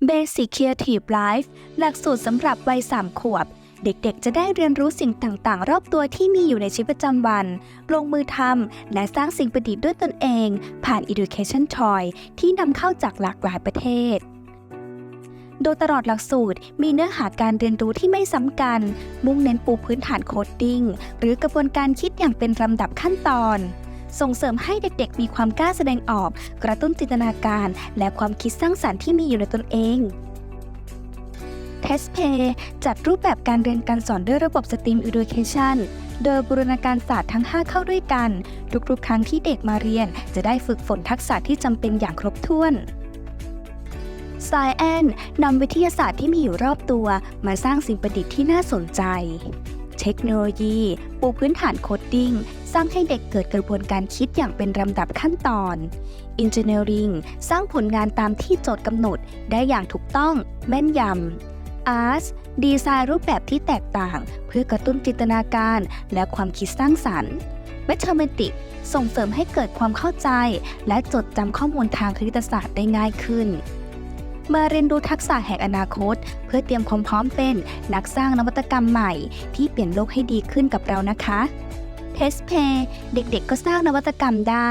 Basic Creative Life หลักสูตรสำหรับวัย3ขวบ เด็กๆ จะได้เรียนรู้สิ่งต่างๆ รอบตัวที่มีอยู่ในชีวิตประจำวัน ลงมือทำและสร้างสิ่งประดิษฐ์ด้วยตนเอง ผ่าน Education Toy ที่นำเข้าจากหลากหลายประเทศโดยตลอดหลักสูตรมีเนื้อหาการเรียนรู้ที่ไม่ซ้ำกัน มุ่งเน้นปูพื้นฐานโคดดิ้ง หรือกระบวนการคิดอย่างเป็นลำดับขั้นตอน ส่งเสริมให้เด็กๆ มีความกล้าแสดงออก กระตุ้นจินตนาการ และความคิดสร้างสรรค์ที่มีอยู่ในตนเอง t e s t p a y จัดรูปแบบการเรียนการสอนด้วยระบบ STEAM Education โดยบูรณาการศาสตร์ทั้ง 5 เข้าด้วยกัน ทุกๆ ครั้งที่เด็กมาเรียน จะได้ฝึกฝนทักษะที่จำเป็นอย่างครบถ้วน s c i e n นำวิทยาศาสตร์ที่มีอยู่รอบตัว มาสร้างสิ่งประดิษฐ์ที่น่าสนใจ เทคโนโลยี ปูพื้นฐานโคดดิ้ง สร้างให้เด็กเกิดกระบวนการคิดอย่างเป็นลำดับขั้นตอน Engineering สร้างผลงานตามที่โจทย์กำหนดได้อย่างถูกต้องแม่นยำ Arts ดีไซน์รูปแบบที่แตกต่าง เพื่อกระตุ้นจินตนาการและความคิดสร้างสรรค์ Mathematics ส่งเสริมให้เกิดความเข้าใจ และจดจำข้อมูลทางคณิตศาสตร์ได้ง่ายขึ้น มาเรียนรู้ทักษะแห่งอนาคต เพื่อเตรียมความพร้อมเป็นนักสร้างนวัตกรรมใหม่ ที่เปลี่ยนโลกให้ดีขึ้นกับเรานะคะ t e s t p a y เด็กๆก็สร้างนวัตกรรมได้